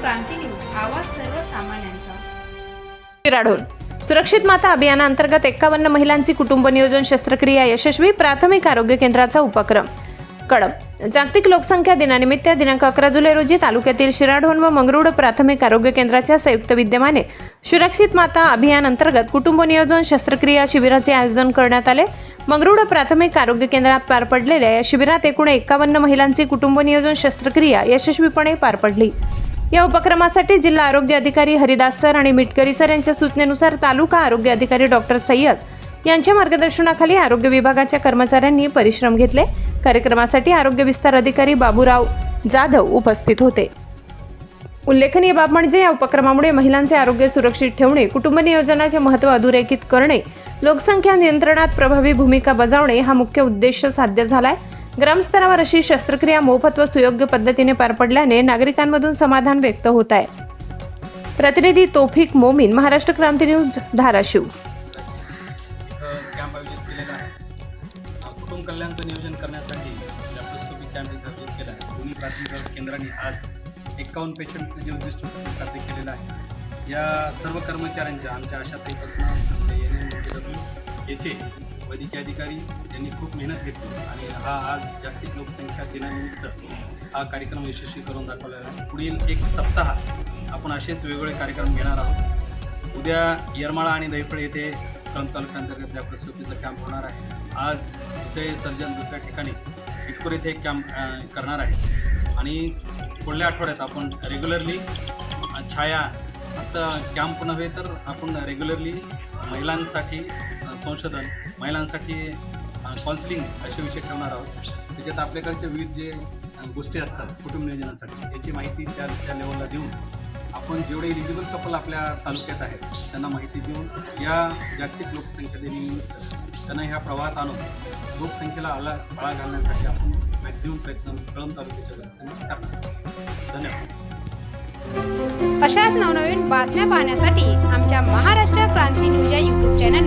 क्रांती news आवाज सर्वसामान्यांचा. सुरक्षित माता अभियानाअंतर्गत एक्कावन्न महिलांची कुटुंब नियोजन शस्त्रक्रिया यशस्वी प्राथमिक आरोग्य केंद्राचा उपक्रम. कडम जागतिक लोकसंख्या दिनानिमित्त दिनांक अकरा जुलै रोजी तालुक्यातील शिराढोण व मंगरुळ प्राथमिक आरोग्य केंद्राच्या संयुक्त विद्यमाने सुरक्षित माता अभियान अंतर्गत कुटुंब नियोजन शस्त्रक्रिया शिबिराचे आयोजन करण्यात आले. मंगरुळ प्राथमिक आरोग्य केंद्रात पार पडलेल्या या शिबिरात एकूण एकावन्न महिलांची कुटुंब नियोजन शस्त्रक्रिया यशस्वीपणे पार पडली. या उपक्रमासाठी जिल्हा आरोग्य अधिकारी हरिदास सर आणि मिटकरी सर यांच्या सूचनेनुसार तालुका आरोग्य अधिकारी डॉक्टर सय्यद यांच्या मार्गदर्शनाखाली आरोग्य विभागाच्या कर्मचाऱ्यांनी परिश्रम घेतले. कार्यक्रमासाठी आरोग्य विस्तार अधिकारी बाबूराव जाधव उपस्थित होते. उल्लेखनीय बाब म्हणजे या उपक्रमामुळे महिलांचे आरोग्य सुरक्षित ठेवणे कुटुंब नियोजनाचे महत्त्व अधोरेखित करणे लोकसंख्या नियंत्रणात प्रभावी भूमिका बजावणे हा मुख्य उद्देश साध्य झालाय. ग्रामस्तरावर अशी शस्त्रक्रिया मोफत व सुयोग्य पद्धतीने पार पडल्याने नागरिकांमधून समाधान व्यक्त होत आहे. प्रतिनिधी तोफिक मोमीन महाराष्ट्र क्रांती न्यूज धाराशिव. कॅम्प आयोजित केलेला आहे कुटुंब कल्याणचं नियोजन करण्यासाठी लॅप्रोस्कोपी कॅम्प इथं आयोजित केला आहे. दोन्ही प्राथमिक आरोग्य केंद्राने आज एक्कावन्न पेशंटचं जे उद्दिष्ट होतं ते साध्य केलेलं आहे. या सर्व कर्मचाऱ्यांच्या आमच्या आशाताईपासून एन एम याचे वैद्यकीय अधिकारी यांनी खूप मेहनत घेतली आणि हा आज जागतिक लोकसंख्या दिनानिमित्त हा कार्यक्रम यशस्वी करून दाखवलेला आहे पुढील एक सप्ताह आपण असेच वेगवेगळे कार्यक्रम घेणार आहोत. उद्या येरमाळा आणि दैफळ येथे कळंब तालुक्याअंतर्गत या प्रसूतीचा कॅम्प होणार आहे. आज दुसरे सर्जन दुसऱ्या ठिकाणी इटकूर येथे कॅम्प करणार आहे आणि पुढल्या आठवड्यात आपण रेग्युलरली छाया फक्त कॅम्प नव्हे तर आपण रेग्युलरली महिलांसाठी संशोधन महिलांसाठी काउन्सिलिंग असे विषय ठेवणार आहोत. त्याच्यात आपल्याकडचे विविध जे गोष्टी असतात कुटुंब नियोजनासाठी याची माहिती त्या त्या लेवलला देऊन आपण जेवढे इलिजिबल कपल आपल्या तालुक्यात आहेत त्यांना माहिती देऊन या जागतिक लोकसंख्या दिनानिमित्त त्यांना ह्या प्रवाहात आणून लोकसंख्येला आला आळा घालण्यासाठी आपण मॅक्झिमम प्रयत्न कळम तालुक्याच्या वतीने करणार धन्यवाद. अशाच नवनवीन बातम्या पाहण्यासाठी आमच्या महाराष्ट्र क्रांती न्यूज या यूट्यूब चॅनल